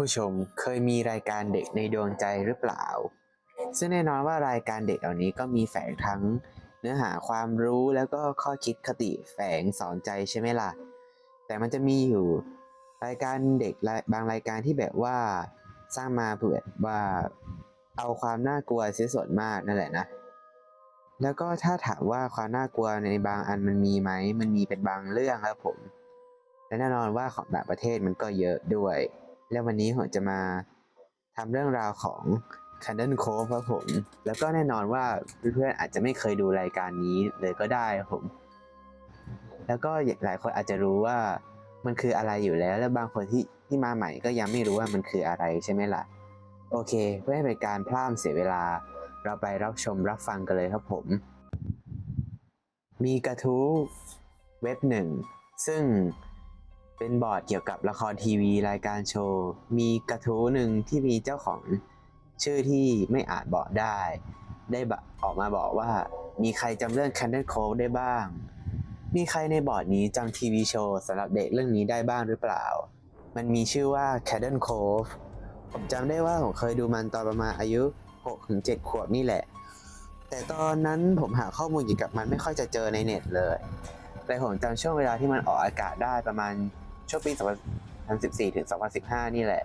ผู้ชมเคยมีรายการเด็กในดวงใจหรือเปล่า ซึ่งแน่นอนว่ารายการเด็กเหล่านี้ก็มีแฝงทั้งเนื้อหาความรู้แล้วก็ข้อคิดคติแฝงสอนใจใช่ไหมล่ะ แต่มันจะมีอยู่รายการเด็กบางรายการที่แบบว่าสร้างมาเผื่อว่าเอาความน่ากลัวเสียส่วนมากนั่นแหละนะ แล้วก็ถ้าถามว่าความน่ากลัวในบางอันมันมีไหม มันมีเป็นบางเรื่องครับผม และแน่นอนว่าของต่างประเทศมันก็เยอะด้วย แล้ววันนี้ผมจะมาทำเรื่องราวของ c a n d l e Cove ครับผม แล้วก็แน่นอนว่าเพื่อนๆอาจจะไม่เคยดูรายการนี้เลยก็ได้ครับผม แล้วก็หลายคนอาจจะรู้ว่ามันคืออะไรอยู่แล้ว และบางคนที่ที่มาใหม่ก็ยังไม่รู้ว่ามันคืออะไรใช่ไหมล่ะ โอเค เพื่อให้เป็นการพลาดเสียเวลา เราไปรับชมรับฟังกันเลยครับผม มีกระทู้เว็บหนึ่งซึ่ง เป็นบอร์ดเกี่ยวกับละครทีวีรายการโชว์ มีกระทู้หนึ่งที่มีเจ้าของชื่อที่ไม่อาจบอกได้ ได้บะออกมาบอกว่า มีใครจำเรื่อง Candle Cove ได้บ้าง มีใครในบอร์ดนี้จำทีวีโชว์สำหรับเด็กเรื่องนี้ได้บ้างหรือเปล่า มันมีชื่อว่า Candle Cove ผมจำได้ว่าผมเคยดูมันตอนประมาณอายุ6-7ขวบนี่แหละ แต่ตอนนั้นผมหาข้อมูลเกี่ยวกับมันไม่ค่อยจะเจอในเน็ตเลย แต่ผมจำช่วงเวลาที่มันออกอากาศได้ประมาณ ช่วงปี 2014 ถึง 2015 นี่แหละ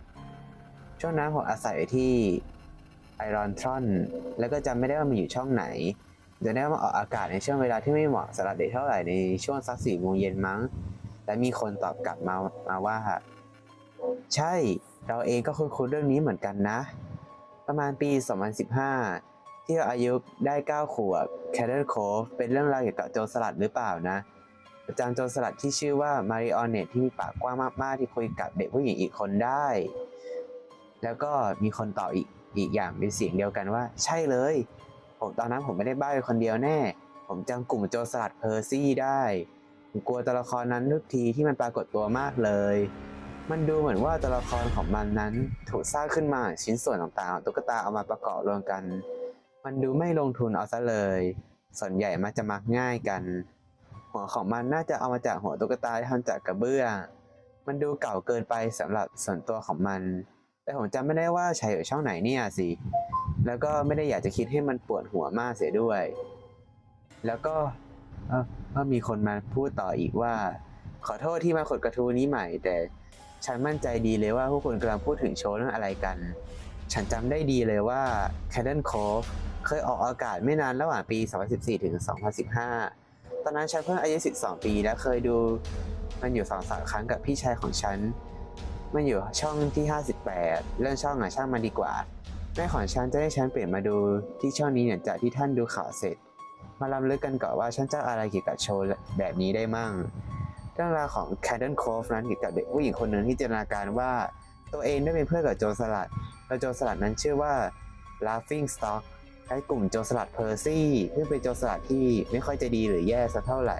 ช่วงนั้นผมอาศัยที่ไอรอนทรอน แล้วก็จำไม่ได้ว่ามันอยู่ช่องไหนเดี๋ยวได้มาออกอากาศในช่วงเวลาที่ไม่เหมาะสำหรับเด็กเท่าไหร่ในช่วงสักสี่โมงเย็นมั้ง และมีคนตอบกลับมามาว่า ใช่เราเองก็คุ้นๆเรื่องนี้เหมือนกันนะ ประมาณปี 2015 ที่เราอายุได้ 9 ขวบ c a d d l e Cove เป็นเรื่องราวเกี่ยวกับโจรสลัดหรือเปล่านะ ประจำโจรสลัดที่ชื่อว่ามาริออนเนตที่มีปากกว้างมากๆ ที่คุยกับเด็กผู้หญิงอีกคนได้ แล้วก็มีคนตออีกอีกอย่างเป็นเสียงเดียวกันว่า ใช่เลย ผมตอนนั้นผมไม่ได้บ้าไปคนเดียวแน่ ผมจำกลุ่มโจรสลัดเพอร์ซี่ได้ ผมกลัวตัวละครนั้นทุกทีที่มันปรากฏตัวมากเลย มันดูเหมือนว่าตัวละครของมันนั้นถูกสร้างขึ้นมาชิ้นส่วนต่างๆตุ๊กตาเอามาประกอบรวมกัน มันดูไม่ลงทุนเอาซะเลย ส่วนใหญ่มักจะมักง่ายกัน หัวของมันน่าจะเอามาจากหัวตุ๊กตาที่ทำจากกระเบื้องมันดูเก่าเกินไปสำหรับส่วนตัวของมัน แต่ผมจำไม่ได้ว่าใช้อยู่ช่องไหนเนี่ยสิ แล้วก็ไม่ได้อยากจะคิดให้มันปวดหัวมากเสียด้วย แล้วก็ก็มีคนมาพูดต่ออีกว่า ขอโทษที่มาขดกระทู้นี้ใหม่ แต่ฉันมั่นใจดีเลยว่าพวกคุณกำลังพูดถึงโชว์เรื่องอะไรกัน ฉันจำได้ดีเลยว่า c a d e n Cove เคยออกอากาศไม่นานระหว่างปี 2014 ถึง 2015 ตอนนั้นฉันเพิ่งอายุ12 ปีและเคยดูมันอยู่สองสามครั้งกับพี่ชายของฉัน มันอยู่ช่องที่ 58 เรื่องช่องอะช่างมันดีกว่า แม่ของฉันจะให้ฉันเปลี่ยนมาดูที่ช่องนี้เนี่ยจากที่ท่านดูข่าวเสร็จ มาลำลึกกันก่อนว่าฉันจะอะไรเกี่ยวกับโชว์แบบนี้ได้มั่ง เรื่องราวของ c a d e n Cove นั้นเกี่ยวกับเด็กผู้หญิงคนหนึ่งที่จินตนาการว่า ตัวเองได้เป็นเพื่อนกับโจรสลัดและโจรสลัดนั้นชื่อว่า Laughing Stock ใช้กลุ่มโจรสลัดเพอร์ซี่ซึ่งเป็นโจรสลัดที่ไม่ค่อยจะดีหรือแย่สักเท่าไหร่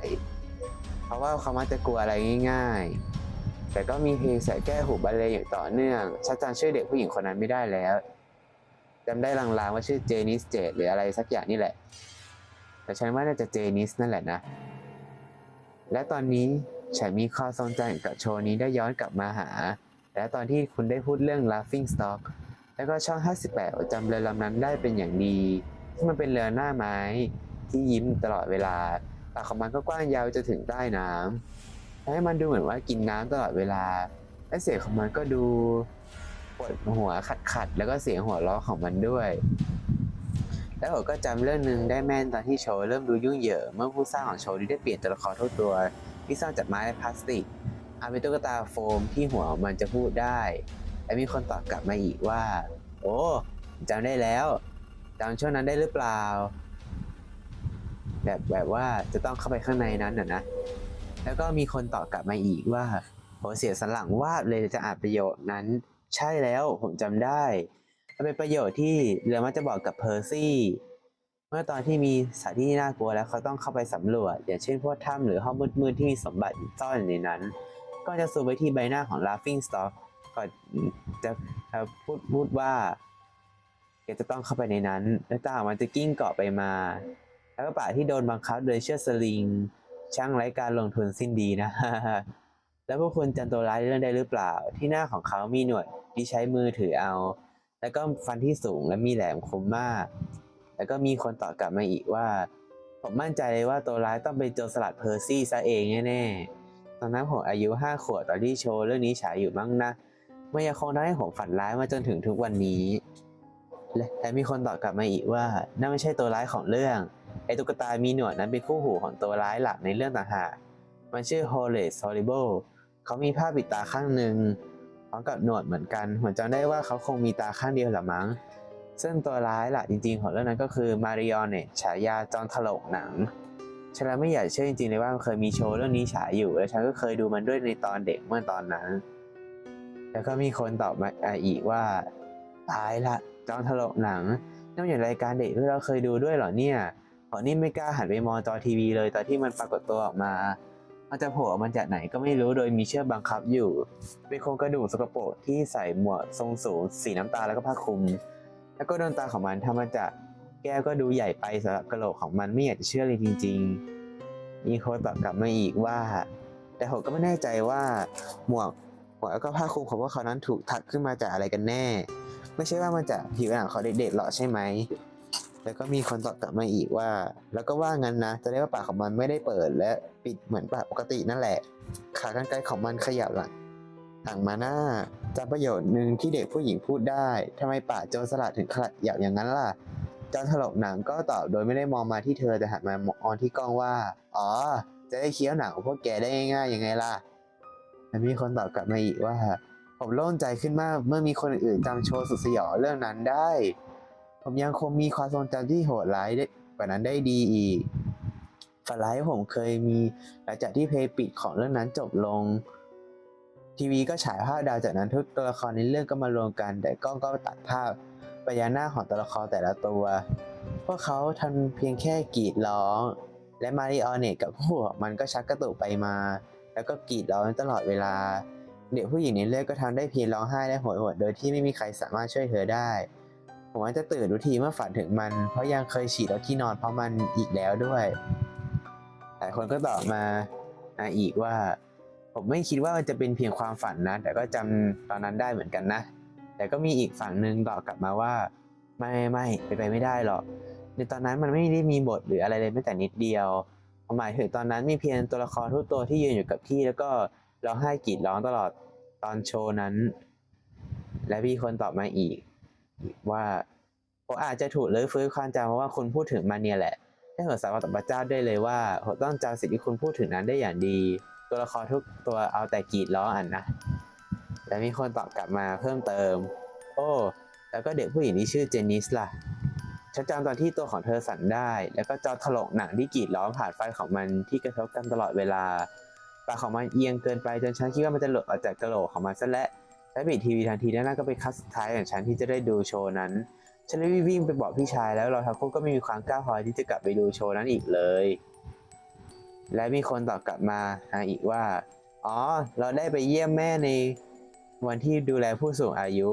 เพราะว่าเขามักจะกลัวอะไรง่าย ๆ แต่ก็มีเพลงแสแก้หูบรรเลงอย่างต่อเนื่องชัดจำชื่อเด็กผู้หญิงคนนั้นไม่ได้แล้วจำได้ลางๆว่าชื่อเจนิสเจดหรืออะไรสักอย่างนี่แหละ แต่ฉันว่าน่าจะเจนิสนั่นแหละนะ และตอนนี้ฉันมีความทรงจำกับโชว์นี้ได้ย้อนกลับมาหา และตอนที่คุณได้พูดเรื่อง Laughing Stock แล้วก็ช่อง 58ผมจำเรือลำนั้นได้เป็นอย่างดีที่มันเป็นเรือหน้าไม้ที่ยิ้มตลอดเวลาปากของมันก็กว้างยาวจนถึงใต้น้ำและให้มันดูเหมือนว่ากินน้ำตลอดเวลา และเสียงของมันก็ดูปวดหัวขัดๆแล้วก็เสียงหัวเราะของมันด้วย แล้วผมก็จำเรื่องหนึ่งได้แม่นตอนที่โชว์เริ่มดูยุ่งเหยิงเมื่อผู้สร้างของโชว์ได้เปลี่ยนตัวละครทุกตัว ที่สร้างจากไม้และพลาสติกเอาเป็นตุ๊กตาโฟมที่หัวมันจะพูดได้ และมีคนตอบกลับมาอีกว่า โอ้จำได้แล้วจำช่วงนั้นได้หรือเปล่า แบบแบบว่าจะต้องเข้าไปข้างในนั้นน่ะนะ แล้วก็มีคนตอบกลับมาอีกว่าโหเสียสันหลังวาดเลยจะอ่านประโยคนั้น ใช่แล้วผมจำได้มันเป็นประโยชน์ที่เรือมักจะบอกกับเพอร์ซี่ เมื่อตอนที่มีสถานที่น่ากลัวแล้วเขาต้องเข้าไปสำรวจ อย่างเช่นพวกถ้ำหรือห้องมืดๆที่มีสมบัติซ่อนอยู่ในนั้น ก็จะซูมไปที่ใบหน้าของ Laughing Stock ก่อ นจะพูดพูดว่าแกจะต้องเข้าไปในนั้น แล้วตามันจะกิ้งเกาะไปมา แล้วก็ป่าที่โดนบังคับโดยเชือกสลิง ช่างไร้การลงทุนสิ้นดีนะแล้วพวกคุณจำตัวร้ายเรื่องได้หรือเปล่า ที่หน้าของเขามีหนวดที่ใช้มือถือเอา แล้วก็ฟันที่สูงและมีแหลมคมมาก แล้วก็มีคนตอบกลับมาอีกว่า ผมมั่นใจเลยว่าตัวร้ายต้องเป็นโจรสลัดเพอร์ซี่ซะเองแน่ๆตอนนั้นผมอายุห้าขวบตอนที่โชว์เรื่องนี้ฉายอยู่มั้งนะ มันยังคงทำให้ผมฝันร้ายมาจนถึงทุกวันนี้ และและมีคนตอบกลับมาอีกว่านั่นไม่ใช่ตัวร้ายของเรื่อง ไอ้ตุ๊กตามีหนวดนั้นเป็นคู่หูของตัวร้ายหลักในเรื่องต่างหาก มันชื่อ Horace Horrible เขามีผ้าปิดตาข้างหนึ่งพร้อมกับหนวดเหมือนกันผมจำได้ว่าเขาคงมีตาข้างเดียวแหละมั้ง ซึ่งตัวร้ายหลักจริงๆ ของเรื่องนั้นก็คือมาริออนเนี่ยฉายาจอมถลกหนังฉันไม่อยากเชื่อจริงๆเลยว่ามันเคยมีโชว์เรื่องนี้ฉายอยู่ และฉันก็เคยดูมันด้วยในตอนเด็กเมื่อตอนนั้น แล้วก็มีคนตอบมาอีกว่าตายละจอมถลกหนังนั่นอยู่รายการเด็กที่เราเคยดูด้วยเหรอเนี่ยขอนี่ไม่กล้าหันไปมองจอทีวีเลยตอนที่มันปรากฏตัวออกมา มันจะโผล่ออกมาจากไหนก็ไม่รู้โดยมีเชือกบังคับอยู่ เป็นโครงกระดูกสกปรกที่ใส่หมวกทรงสูงสีน้ำตาลแล้วก็ผ้าคลุม แล้วก็ดวงตาของมันทำมาจากแก้วก็ดูใหญ่ไปสำหรับกระโหลกของมันไม่อยากจะเชื่อเลยจริง ๆ มีคนตอบกลับมาอีกว่า แต่ผมก็ไม่แน่ใจว่าหมวก หมวแล้วก็ผ้าคลุมของพวกเขานั้นถูกถักขึ้นมาจากอะไรกันแน่ ไม่ใช่ว่ามันจากผิวหนังของเด็กๆหรอใช่ไหมแล้วก็มีคนตอบกลับมาอีกว่า แล้วก็ว่างั้นนะ จะได้ว่าปากของมันไม่ได้เปิดและปิดเหมือนปากปกตินั่นแหละ ขากรรไกรของมันขยับหลังหลังมาหน้าจำประโยชน์หนึ่งที่เด็กผู้หญิงพูดได้ทำไมปากโจรสลัดถึงขยับอย่างนั้นล่ะจอมถลกหนังก็ตอบโดยไม่ได้มองมาที่เธอแต่หันมามองที่กล้องว่า อ๋อ จะได้เคี้ยวหนังของพวกแกได้ง่ายๆยังไงล่ะ แล้วมีคนตอบกลับมาอีกว่า ผมโล่งใจขึ้นมากเมื่อมีคนอื่นจำโชว์สุดสยองเรื่องนั้นได้ ผมยังคงมีความทรงจำที่โหดร้ายได้กว่านั้นได้ดีอีกฝันร้ายผมเคยมีหลังจากที่เพลงปิดของเรื่องนั้นจบลง ทีวีก็ฉายภาพดาวจากนั้นทุกตัวละครในเรื่องก็มารวมกัน แต่กล้องก็ตัดภาพไปยังหน้าของตัวละครแต่ละตัว พวกเขาทำเพียงแค่กรีดร้อง และมาริออเนตกับพวกมันก็ชักกระตุกไปมา แล้วก็กรีดร้องตลอดเวลา เด็กผู้หญิงในเรื่องก็ทำได้เพียงร้องไห้และโหยหวนโดยที่ไม่มีใครสามารถช่วยเธอได้ ผมว่าจะตื่นทุกทีเมื่อฝันถึงมัน เพราะยังเคยฉีดแล้วที่นอนเพราะมันอีกแล้วด้วยหลายคนก็ตอบมาอาอีกว่า ผมไม่คิดว่ามันจะเป็นเพียงความฝันนะ แต่ก็จำตอนนั้นได้เหมือนกันนะ แต่ก็มีอีกฝั่งหนึ่งตอบกลับมาว่า ไม่ไม่ไปไปไม่ได้หรอกในตอนนั้นมันไม่ได้มีบทหรืออะไรเลยแม้แต่นิดเดียว หมายถึงตอนนั้นมีเพียงตัวละครทุกตัวที่ยืนอยู่กับที่ แล้วก็ร้องไห้กรีดร้องตลอดตอนโชว์นั้น และมีคนตอบมาอีก ว่าผมอาจจะถูกเลื้อฟื้นความจำเพราะว่าคุณพูดถึงมันเนี่ยแหละได้ผมสามารถตอพระเจ้าได้เลยว่าผมต้องจำสิ่งที่คุณพูดถึงนั้นได้อย่างดี ตัวละครทุกตัวเอาแต่กรีดร้องอะนะและมีคนตอบกลับมาเพิ่มเติม โอ้ แล้วก็เด็กผู้หญิงที่ชื่อเจนนิสล่ะ ฉันจำตอนที่ตัวของเธอสั่นได้ แล้วก็จอถลกหนังที่กรีดร้องผ่านไฟของมันที่กระทบกันตลอดเวลาปากของมันเอียงเกินไปจนฉันคิดว่ามันจะหลุดออกจากกระโหลกของมันซะและและปิดทีวีทันทีนั่นก็เป็นคัสสุดท้ายของฉันที่จะได้ดูโชว์นั้น ฉันเลยวิ่งไปบอกพี่ชายแล้วเราทั้งคู่ก็ไม่มีความกล้าพอที่จะกลับไปดูโชว์นั้นอีกเลย และมีคนตอบกลับมาหาอีกว่า อ๋อ เราได้ไปเยี่ยมแม่ในวันที่ดูแลผู้สูงอายุ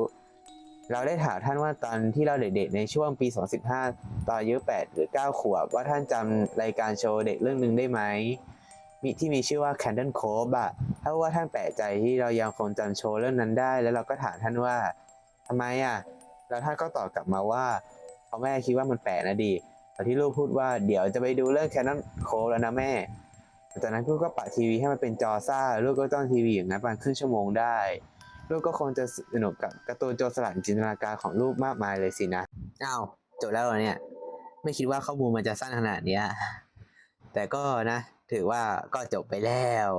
เราได้ถามท่านว่าตอนที่เราเด็กๆในช่วงปี 2015 ตอนอายุ 8 หรือ 9 ขวบ ว่าท่านจำรายการโชว์เด็กเรื่องหนึ่งได้ไหมมีที่มีชื่อว่า Candle Cove อะถ้าว่าท่านแปลกใจที่เรายังคงจำโชว์เรื่องนั้นได้ แล้วเราก็ถามท่านว่าทำไมอะแล้วท่านก็ตอบกลับมาว่าเพราะแม่คิดว่ามันแปลกนะดีตอนที่ลูกพูดว่าเดี๋ยวจะไปดูเรื่อง Candle Cove แล้วนะแม่จากนั้นลูกก็ปะทีวีให้มันเป็นจอซ่าลูกก็ต้องทีวีอย่างนั้นประมาณครึ่งชั่วโมงได้ ลูกก็คงจะสนุกกับการ์ตูนโจรสลัดจินตนาการของลูกมากมายเลยสินะอ้าวจบแล้วเนี่ย ไม่คิดว่าข้อมูลมันจะสั้นขนาดเนี้ยแต่ก็นะ ถือว่าก็จบไปแล้ว